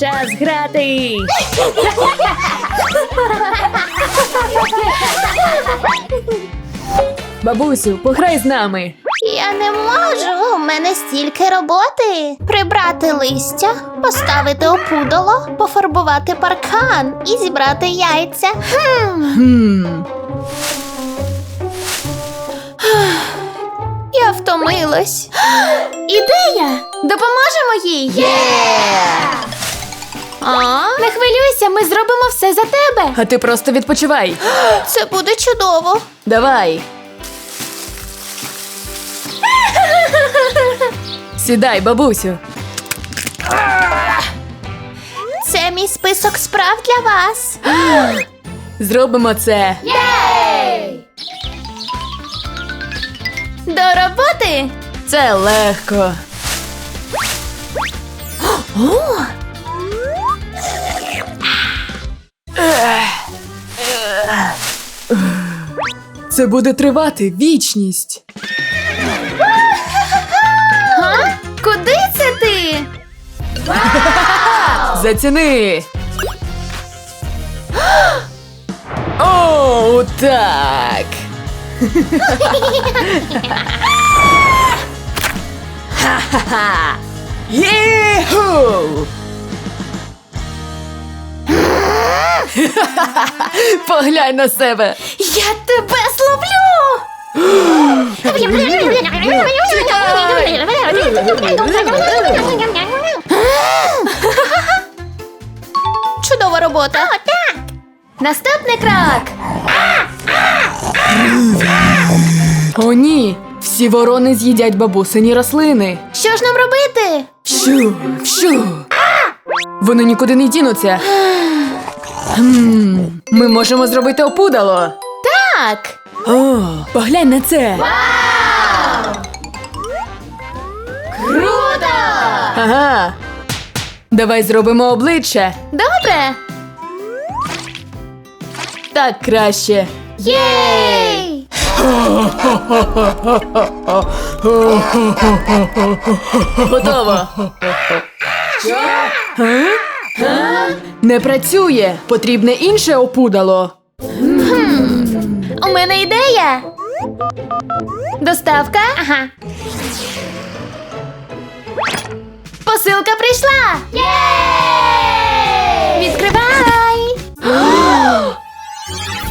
Час грати! Бабусю, пограй з нами. Я не можу. У мене стільки роботи. Прибрати листя, поставити опудало, пофарбувати паркан і зібрати яйця. Хм. Хм. Я втомилась. Ідея! Допоможемо їй! Є! А? Не хвилюйся, ми зробимо все за тебе. А ти просто відпочивай. Це буде чудово. Давай. Сідай, бабусю. Це мій список справ для вас. Зробимо це. Єй! До роботи! Це легко. Це буде тривати вічність. Га? Куди це ти? Заціни. О, так. Ха-ха-ха. Єху! Поглянь на себе. Я тебе зловлю! Чудова робота. О, так. Наступний крок. О, ні. Всі ворони з'їдять бабусині рослини. Що ж нам робити? Щу, щу. Вони нікуди не дінуться. Ми можемо зробити опудало. Так. О, поглянь на це. Круто! Ага. Давай зробимо обличчя. Добре. Так краще. Єй! Готово. Га? Не працює. Потрібне інше опудало. У мене ідея. Доставка. Ага. Посилка прийшла. Єй! Відкривай.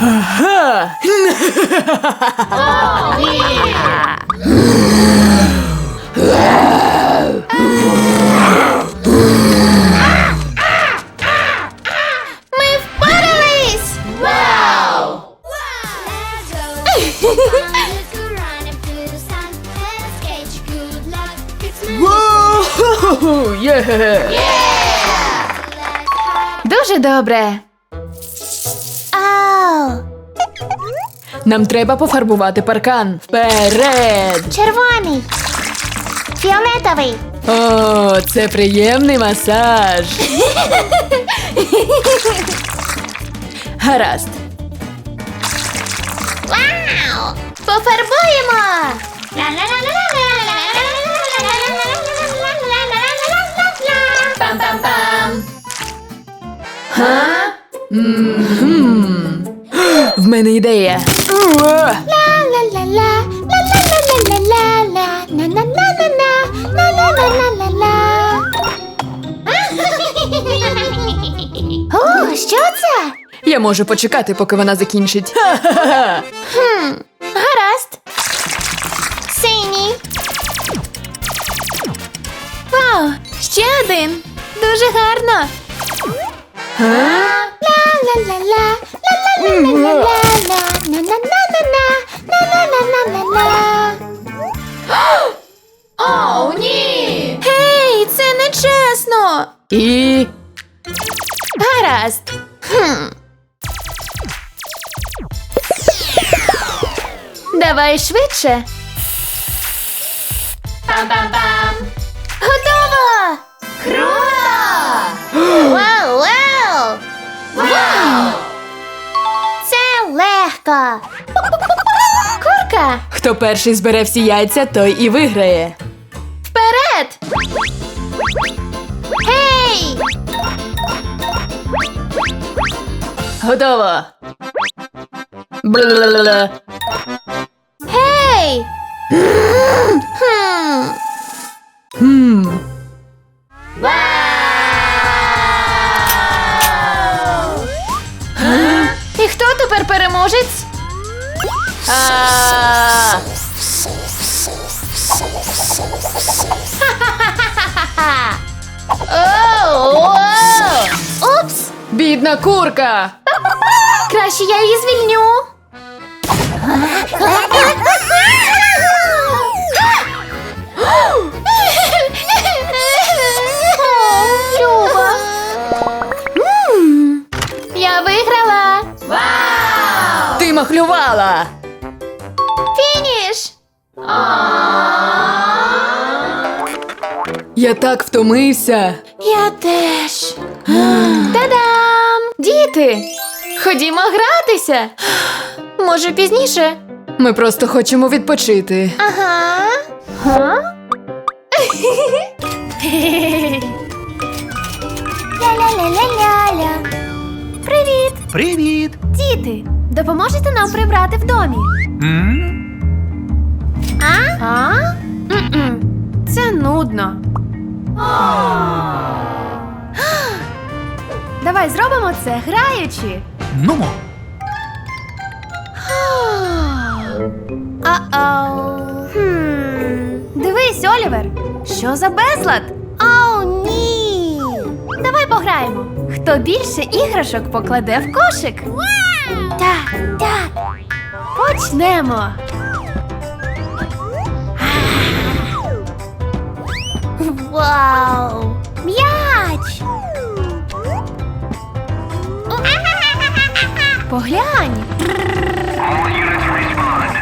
Га! Воу! Є! Дуже добре. Ау! Нам треба пофарбувати паркан. Вперед! Червоний. Фіолетовий. О, це приємний масаж. Гаразд. Вау! Пофарбуємо! Пам-пам-пам! Га? В мене ідея. О, що це? Я можу почекати, поки вона закінчить. Хм, гаразд. Синій. Вау, ще один. Дуже гарно. Га? Ла-ла-ла-ла, ла-ла-ла-ла-ла-ла, на-на-на-на-на, на-на-на-на-на-на. О, ні! Гей, це не чесно! І Гаразд. Хм. Давай швидше. Пам-пам-пам. Готово! Круто! Вау, вау! Вау! Це легко. Курка! хто перший збере всі яйця, той і виграє. Вперед! Гей! Ей! Готово. Бла-ла-ла-ла. Гей! Хм. Хм. І тепер переможець? А. Оу! Упс! Бідна курка. Краще я її звільню. так втомився. Я теж. Та-дам! Діти! Ходімо гратися. Може, пізніше? Ми просто хочемо відпочити. Ага. Га? Ля-ля-ля-ля-ля-ля. Привіт, Привіт! діти! Допоможете нам прибрати в домі? М? А? А? М-м. Це нудно. Давай зробимо це граючи. Нумо, А-оу. Хм. Дивись, Олівер. Що за безлад? Оу, ні. Давай пограємо. Хто більше іграшок покладе в кошик? Так, так. Почнемо. Вау! М'яч! Поглянь! All units respond.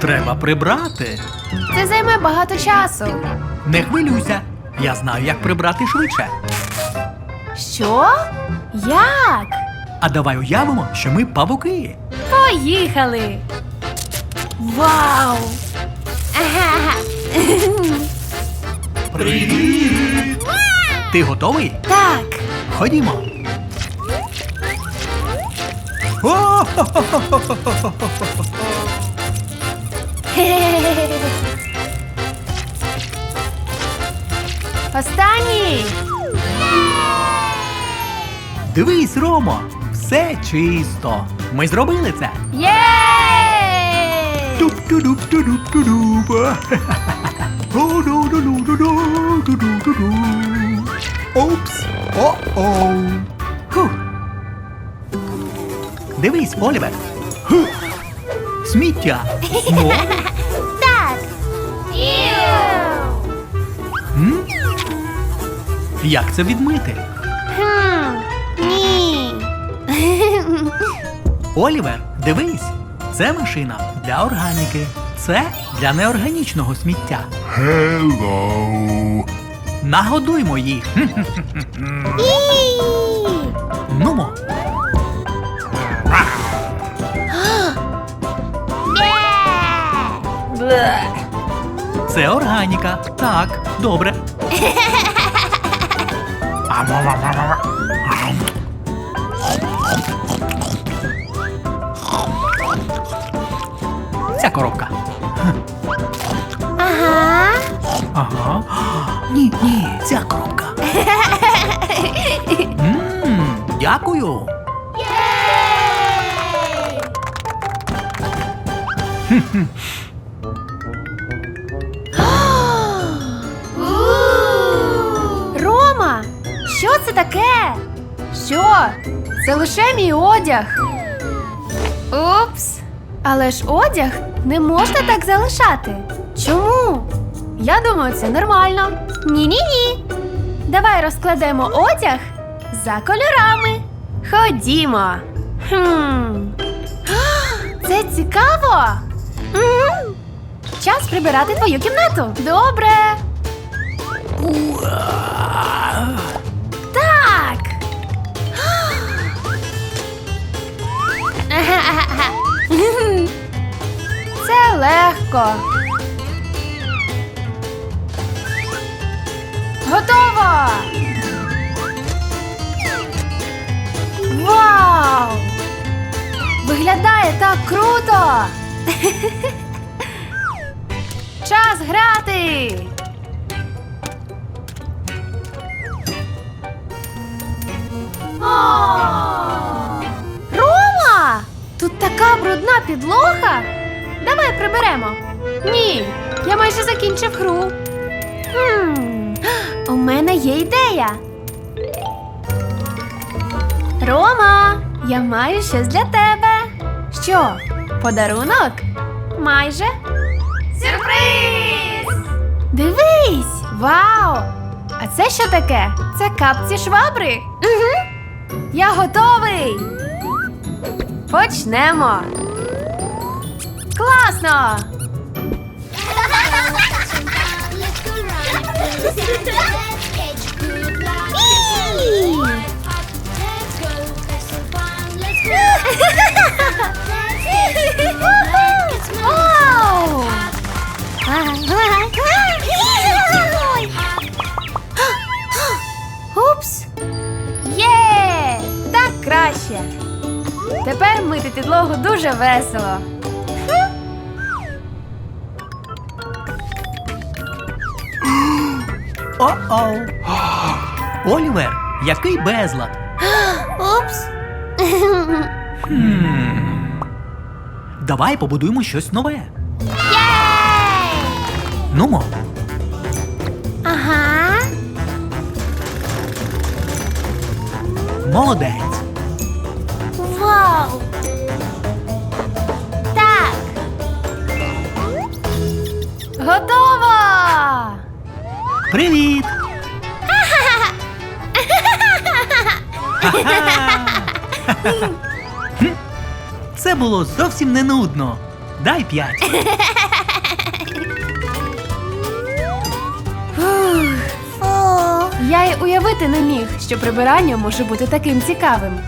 Треба прибрати. Це займе багато часу. Не хвилюйся. Я знаю, як прибрати швидше. Що? Як? А давай уявимо, що ми павуки. Поїхали! Вау! Привіт! Ти готовий? Так! Ходімо. О-хо-хо-хо-хо-хо-хо. Дивись, Ромо, все чисто. Ми зробили це. Єй! Туп-ту-дуп-ту-дуп-ту-дуп. Упс. О-оу. Фух. Дивись, Олівер. Фух. Сміття. Ну, Як це відмити? Хм, ні. Олівер, дивись. Це машина для органіки. Це для неорганічного сміття. Hello. Нагодуймо їх. Нумо. Це органіка. Так, добре. あららららら。はい。じゃあ、ころか。ああは。に、に、じゃあ、ころか。うん、やこよ。イエーイ。Що це таке? Що? Це лише мій одяг. Упс. Але ж одяг не можна так залишати. Чому? Я думаю, це нормально. Ні-ні-ні. Давай розкладемо одяг за кольорами. Ходімо. Хм. Це цікаво. Час прибирати твою кімнату. Добре. Так. Це легко. Готово! Вау! Виглядає так круто! Час грати! Рома! Тут така брудна підлога. Давай приберемо. Ні, я майже закінчив гру. Хм, у мене є ідея. Рома, я маю щось для тебе. Що? Подарунок? Майже. Сюрприз! Дивись! Вау! А це що таке? Це капці швабри? Угу. Я готовий. Почнемо. Класно! Вау! Тепер мити підлогу дуже весело. О-оу. Олівер, який безлад. Упс. Давай побудуємо щось нове. Єй! Нумо, Ага. молодець. Вау. Так. Готово! Привіт! Це було зовсім не нудно. Дай п'ять. Я й уявити не міг, що прибирання може бути таким цікавим.